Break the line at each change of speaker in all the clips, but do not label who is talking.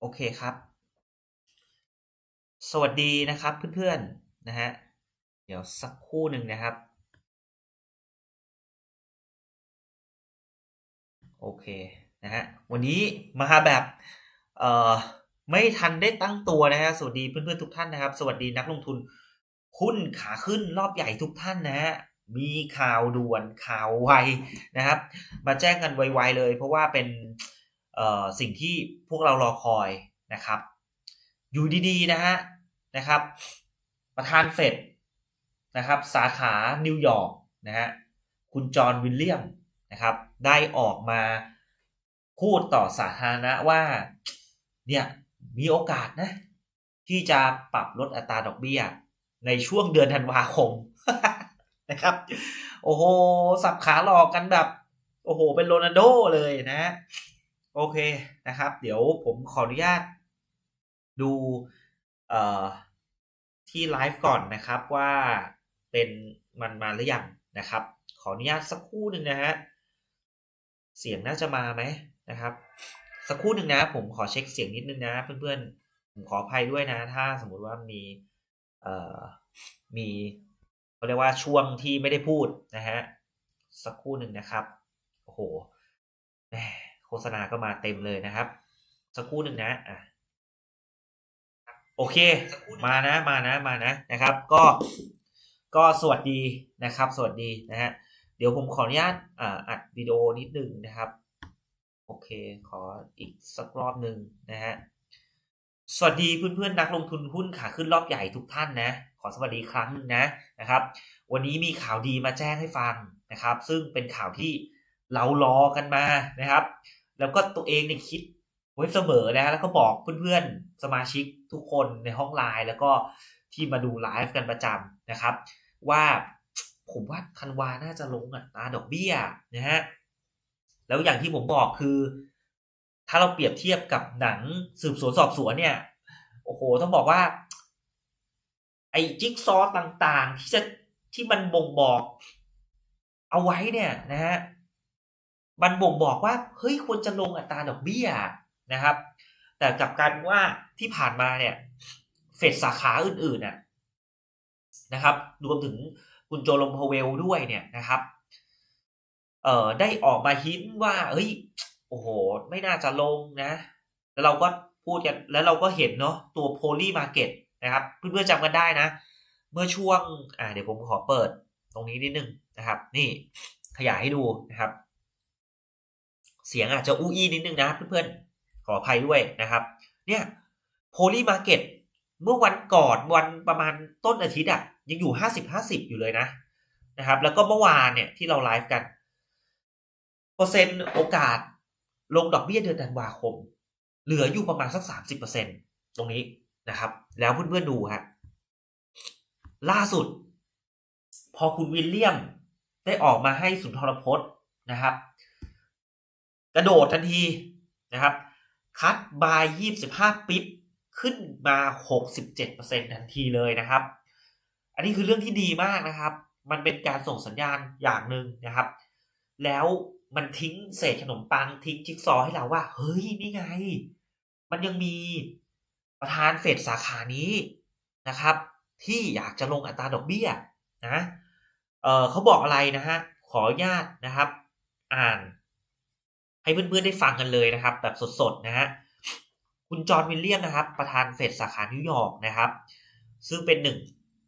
โอเคครับ สวัสดีนะครับเพื่อนๆนะฮะ เดี๋ยวสักคู่หนึ่งนะครับ โอเคนะฮะ วันนี้มาแบบเอ่อไม่ทันได้ตั้งตัวนะฮะ สวัสดีเพื่อนๆทุกท่านนะครับ สวัสดีนักลงทุนหุ้นขาขึ้นรอบใหญ่ทุกท่านนะฮะมีข่าวด่วนข่าวไวนะครับ มาแจ้งกันไวๆเลย เพราะว่าเป็น สิ่งที่พวกเรารอคอยนะครับ อยู่ดีๆนะฮะนะครับ ประธานเฟดนะครับสาขานิวยอร์กนะฮะคุณจอห์นวิลเลียมนะครับ ได้ออกมาพูดต่อสาธารณะว่าเนี่ยมีโอกาสนะ ที่จะปรับลดอัตราดอกเบี้ย ในช่วงเดือนธันวาคมนะครับ โอ้โห สับขาหลอกกันแบบ โอ้โห เป็นโรนัลโดเลยนะ โอเคนะครับ เดี๋ยวผมขออนุญาตดูเอ่อที่ไลฟ์ก่อนนะครับว่าเป็นมันมาหรือยังนะครับ ขออนุญาตสักครู่หนึ่งนะฮะเสียงน่าจะมาไหมนะครับ สักครู่หนึ่งนะ ผมขอเช็คเสียงนิดนึงนะ เพื่อนๆผมขออภัยด้วยนะ ถ้าสมมุติว่ามีเอ่อมีเขาเรียกว่าช่วงที่ไม่ได้พูดนะฮะสักครู่หนึ่งนะครับโอ้โหแห โฆษณาก็มาเต็มเลยนะครับ สักครู่หนึ่งนะอะโอเค มานะมานะมานะนะครับ ก็ก็สวัสดีนะครับ สวัสดีนะฮะเดี๋ยวผมขออนุญาตอ่าอัดวิดีโอนิดนึงนะครับ โอเค ขออีกสักรอบหนึ่งนะฮะสวัสดีเพื่อนๆนักลงทุนหุ้นขาขึ้นรอบใหญ่ทุกท่านนะ ขอสวัสดีครั้งหนึ่งนะนะครับ วันนี้มีข่าวดีมาแจ้งให้ฟังนะครับ ซึ่งเป็นข่าวที่เรารอกันมานะครับ แล้วก็ตัวเองเนี่ยคิดไว้เสมอนะแล้วก็บอกเพื่อนๆสมาชิกทุกคนในห้องไลน์แล้วก็ที่มาดูไลฟ์กันประจำนะครับ ว่าผมว่าคันวาน่าจะลงอัตราดอกเบี้ยนะฮะแล้วอย่างที่ผมบอกคือ ถ้าเราเปรียบเทียบกับหนังสืบสวนสอบสวนเนี่ย โอ้โห ต้องบอกว่า ไอ้จิ๊กซอว์ต่างๆ ที่จะที่มันบ่งบอก เอาไว้เนี่ยนะฮะ มันบ่งบอกว่าเฮ้ยควรจะลงอัตราดอกเบี้ยนะครับ แต่กลับกลายเป็นว่าที่ผ่านมาเนี่ยเฟดสาขาอื่นๆน่ะนะครับ รวมถึงคุณโจลมพเวลด้วยเนี่ยนะครับเอ่อได้ออกมาฮินว่า เฮ้ย โอ้โห ไม่น่าจะลงนะ แล้วเราก็พูดกันแล้วเราก็เห็นเนาะตัวโพลีมาเก็ตนะครับ เพื่อนๆจำกันได้นะ เมื่อช่วง อ่า เดี๋ยวผมขอเปิดตรงนี้นิดนึงนะครับ นี่ขยายให้ดูนะครับ เสียงอาจจะอู้อี้นิดนึงนะเพื่อนๆ ขออภัยด้วยนะครับ เนี่ยโพลีมาร์เก็ตเมื่อวันก่อนวันประมาณต้นอาทิตย์อะยังอยู่ห้าสิบห้าสิบอยู่เลยนะนะครับ แล้วก็เมื่อวานเนี่ยที่เราไลฟ์กัน เปอร์เซ็นต์โอกาสลงดอกเบี้ยเดือนธันวาคม เหลืออยู่ประมาณสักสามสิบเปอร์เซ็นตรงนี้นะครับ แล้วเพื่อนๆดูฮะล่าสุด พอคุณวิลเลียมได้ออกมาให้สุนทรพจน์นะครับ กระโดดทันทีนะครับ คัดบายยี่สิบห้าปิ๊บขึ้นมาหกสิบเจ็ดเปอร์เซ็นทันทีเลยนะครับ อันนี้คือเรื่องที่ดีมากนะครับ มันเป็นการส่งสัญญาณอย่างหนึ่งนะครับ แล้วมันทิ้งเศษขนมปังทิ้งจิ๊กซอให้เราว่า เฮ้ย นี่ไง มันยังมีประธานเฟดสาขานี้นะครับ ที่อยากจะลงอัตราดอกเบี้ยนะ เออเขาบอกอะไรนะฮะ ขออนุญาตนะครับ อ่าน ให้เพื่อนๆได้ฟังกันเลยนะครับ แบบสดๆนะฮะคุณจอห์นวิลเลียมนะครับ ประธานเฟดสาขานิวยอร์กนะครับ ซึ่งเป็นหนึ่ง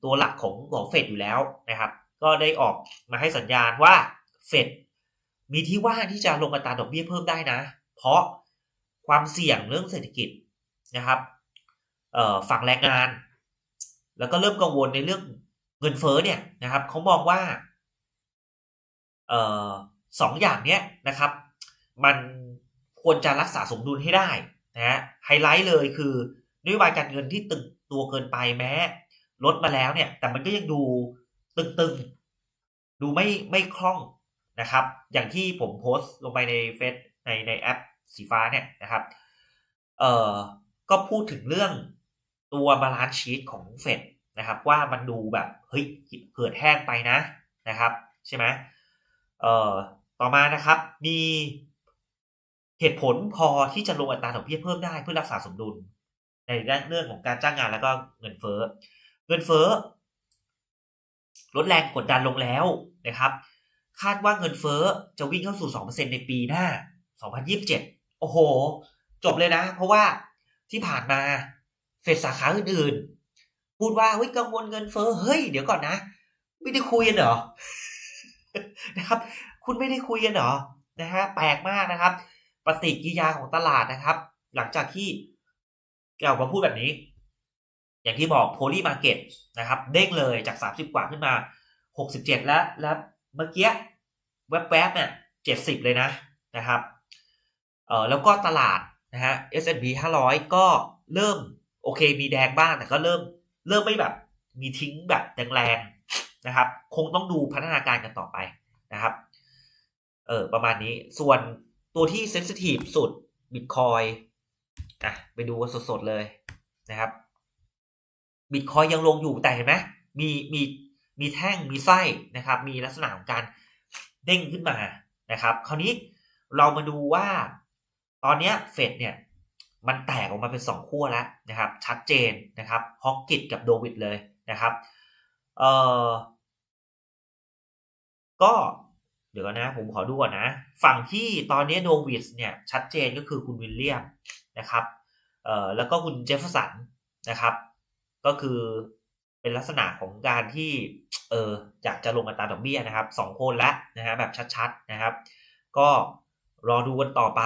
ตัวหลักของของเฟดอยู่แล้วนะครับ ก็ได้ออกมาให้สัญญาณว่าเฟดมีที่ว่างที่จะลงอัตราดอกเบี้ยเพิ่มได้นะ เพราะความเสี่ยงเรื่องเศรษฐกิจนะครับฝั่งแรงงาน แล้วก็เริ่มกังวลในเรื่องเงินเฟ้อเนี่ยนะครับเขามองว่าออสองอย่างเนี้ยนะครับ มันควรจะรักษาสมดุลให้ได้นะฮะไฮไลท์เลยคือนโยบายการเงินที่ตึงตัวเกินไปแม้ ลดมาแล้วเนี่ย แต่มันก็ยังดูตึงๆ ดูไม่ไม่คล่องนะครับ อย่างที่ผมโพสต์ลงไปในเฟซในในแอปสีฟ้าเนี่ยนะครับ เอ่อ ก็พูดถึงเรื่องตัวบาลานซ์ชีตของเฟดนะครับ ว่ามันดูแบบ เฮ้ยเหือดแห้งไปนะนะครับ ใช่ไหมเอ่อ ต่อมานะครับ มี เหตุผลพอที่จะลงอัตราดอกเบี้ยเพิ่มได้เพื่อรักษาสมดุล ในเรื่องของการจ้างงานแล้วก็เงินเฟ้อเงินเฟ้อลดแรงกดดันลงแล้วนะครับ คาดว่าเงินเฟ้อจะวิ่งเข้าสู่ 2%ในปีหน้า 2027 โอ้โห จบเลยนะ เพราะว่าที่ผ่านมาเฟดสาขาอื่นๆ พูดว่าเฮ้ยกังวลเงินเฟ้อเฮ้ย เดี๋ยวก่อนนะ ไม่ได้คุยกันเหรอนะครับ คุณไม่ได้คุยกันเหรอนะฮะแปลกมากนะครับ ปฏิกิริยาของตลาดนะครับ หลังจากที่เก่ามาพูดแบบนี้ อย่างที่บอกโพลีมาร์เก็ตนะครับ เด้งเลยจาก 30 กว่าขึ้นมา 67 แล้วแล้วเมื่อกี้แวบๆเนี่ย70 เลยนะนะครับเออแล้วก็ตลาดนะฮะ S&P 500 ก็เริ่มโอเคมีแดงบ้างแต่ก็เริ่มเริ่มไม่แบบมีทิ้งแบบแรงๆนะครับ คงต้องดูพัฒนาการกันต่อไปนะครับ เออประมาณนี้ส่วน ตัวที่เซนซิทีฟสุดบิตคอยอะไปดูกันสดๆเลยนะครับบิตคอยยังลงอยู่แต่เห็นไหมมีมีมีแท่งมีไส้นะครับ มีลักษณะของการเด้งขึ้นมานะครับ คราวนี้เรามาดูว่าตอนนี้เฟดเนี่ยมันแตกออกมาเป็นสองขั้วแล้วนะครับ ชัดเจนนะครับฮอกกิตกับโดวิดเลยนะครับเอ่อก็ เดี๋ยวก่อนนะผมขอดูก่อนนะ ฝั่งที่ตอนนี้โดวิดเนี่ยชัดเจนก็คือคุณวิลเลียมนะครับเอ่อแล้วก็คุณเจฟเฟอร์สันนะครับ ก็คือเป็นลักษณะของการที่เอออยากจะลงอัตราดอกเบี้ยนะครับสองคนละนะฮะแบบชัดๆนะครับ ก็รอดูกันต่อไป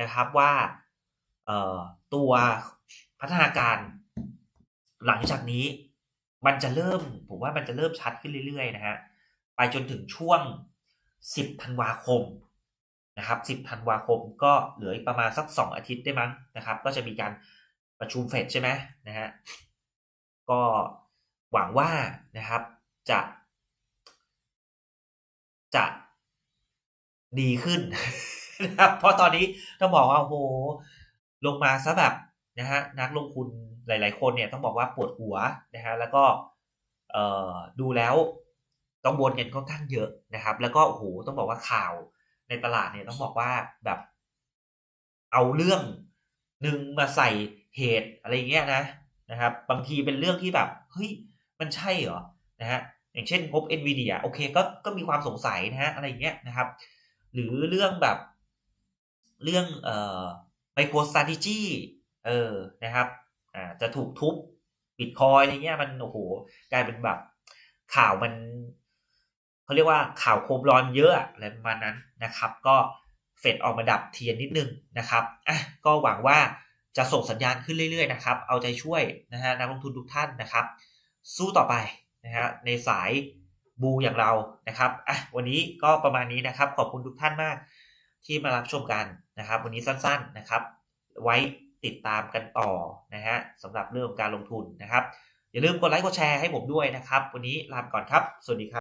นะครับว่าเอ่อตัวพัฒนาการหลังจากนี้มันจะเริ่ม ผมว่ามันจะเริ่มชัดขึ้นเรื่อยๆนะฮะไปจนถึงช่วง 10ธันวาคมนะครับ10ธันวาคมก็เหลืออีกประมาณสัก 2 อาทิตย์ได้มั้งนะครับ ก็จะมีการประชุมเฟดใช่ไหมนะฮะก็หวังว่านะครับจะจะดีขึ้นนะครับเพราะตอนนี้ต้องบอกว่าโอ้โหลงมาซะแบบนะฮะนักลงทุนหลาย ๆ คนเนี่ยต้องบอกว่าปวดหัวนะฮะแล้วก็ดูแล้ว ต้องวนกันค่อนข้างเยอะนะครับ แล้วก็โอ้โหต้องบอกว่าข่าวในตลาดเนี่ยต้องบอกว่าแบบ เอาเรื่องหนึ่งมาใส่เหตุอะไรเงี้ยนะนะครับ บางทีเป็นเรื่องที่แบบเฮ้ยมันใช่เหรอนะฮะอย่างเช่นพบ NVIDIA โอเคก็ก็มีความสงสัยนะฮะอะไรเงี้ยนะครับ หรือเรื่องแบบ เรื่องเอ่อ MicroStrategy เออนะครับอ่าจะถูกทุบบิตคอยอะไรเงี้ยมันโอ้โหกลายเป็นแบบข่าวมัน เขาเรียกว่าข่าวโคมร้อนเยอะอะไรประมาณนั้นนะครับ ก็เฟดออกมาดับเทียนนิดนึงนะครับอะก็หวังว่าจะส่งสัญญาณขึ้นเรื่อยๆนะครับ เอาใจช่วยนะฮะนักลงทุนทุกท่านนะครับ สู้ต่อไปนะฮะในสายบูอย่างเรานะครับอะวันนี้ก็ประมาณนี้นะครับ ขอบคุณทุกท่านมากที่มารับชมกันนะครับ วันนี้สั้นๆนะครับ ไว้ติดตามกันต่อนะฮะสำหรับเรื่องการลงทุนนะครับ อย่าลืมกดไลค์กดแชร์ให้ผมด้วยนะครับ วันนี้ลาไปก่อนครับ สวัสดีครับ